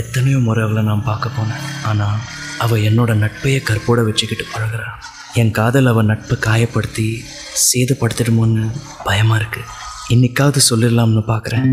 எத்தனையோ முறை அவளை நான் பார்க்க போனேன். ஆனால் அவள் என்னோட நட்பையே கற்போட வச்சுக்கிட்டு பழகிறான் என் காதல் அவள் நட்பை காயப்படுத்தி சேதப்படுத்திடுமோன்னு பயமாக இருக்கு. இன்னைக்காவது சொல்லிடலாம்னு பார்க்குறேன்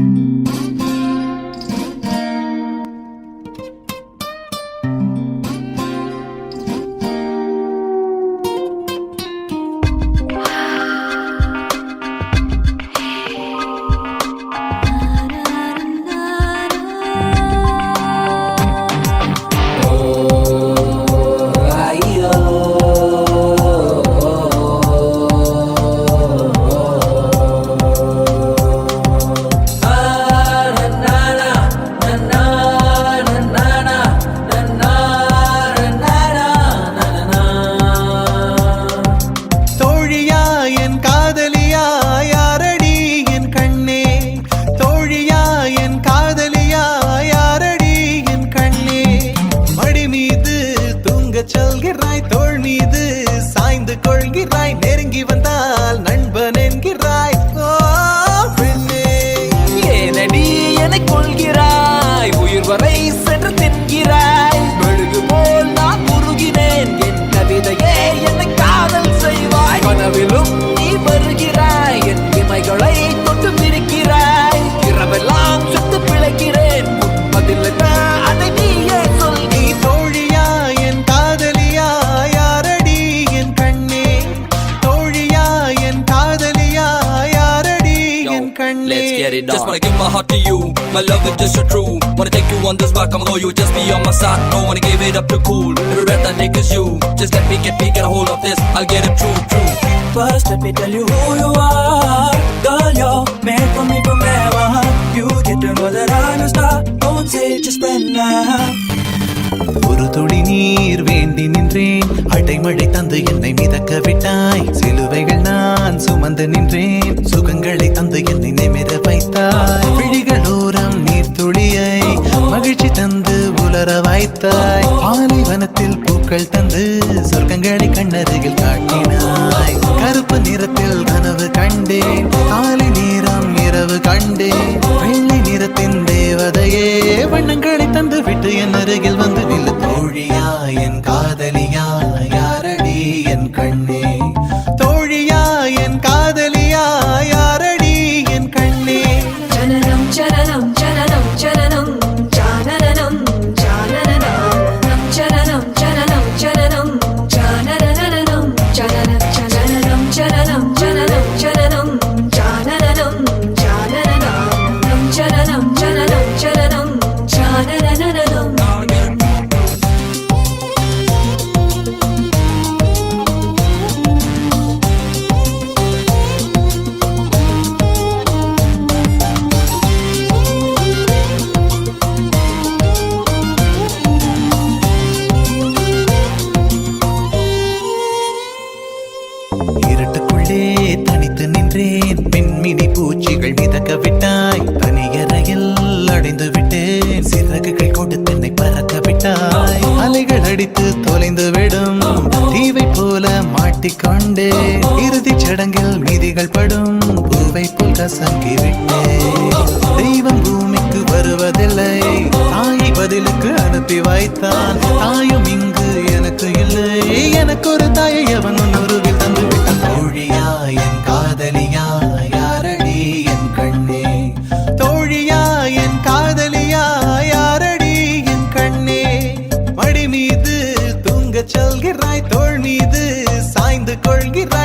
my heart to you. My love is just so true. Wanna take you on this rock, I'm loyal. Just be on my side. Don't wanna give it up to cool. Every breath I take is you. Just let me get me get a hold of this. I'll get it true, true. First, let me tell you who you are. Girl, you're made for me forever. You get to know that I'm a star. Don't say it, just spend now. ஒரு துளி நீர் வேண்டி நின்றேன் அடைமழை தந்து என்னை மிதக்க விட்டாய் சிலுவைகள் நான் சுமந்து நின்றேன் துளியை மகிழ்ச்சி தந்து உலர வாய்த்தாய் பாலைவனத்தில் பூக்கள் தந்து சொர்க்கங்களை கண்ணருகில் காட்டினாய். கருப்பு நிறத்தில் கனவு கண்டேன். காலை நேரம் இரவு கண்டேன். வெள்ளை நிறத்தின் தேவதையே வண்ணங்களை தந்து விட்டு என் அருகில் வந்து பறக்க விட்டாய். தனியறையில் அடைந்து விட்டேன் சிறகுகள் கொண்டு தன்னை பறக்க விட்டாய். அலைகள் அடித்து தொலைந்து விடும். தீவை போல மாட்டிக்கொண்டே இறுதி சடங்கில் மீதிகள் படும். பூவை போல் கசங்கி விட்டேன். தெய்வம் பூமிக்கு வருவதில்லை. தாயை பதிலுக்கு அனுப்பி வைத்தான். தாயும் இங்கு எனக்கு இல்லை. எனக்கு ஒரு தாயை அவன் ஒரு கொள்கிறார்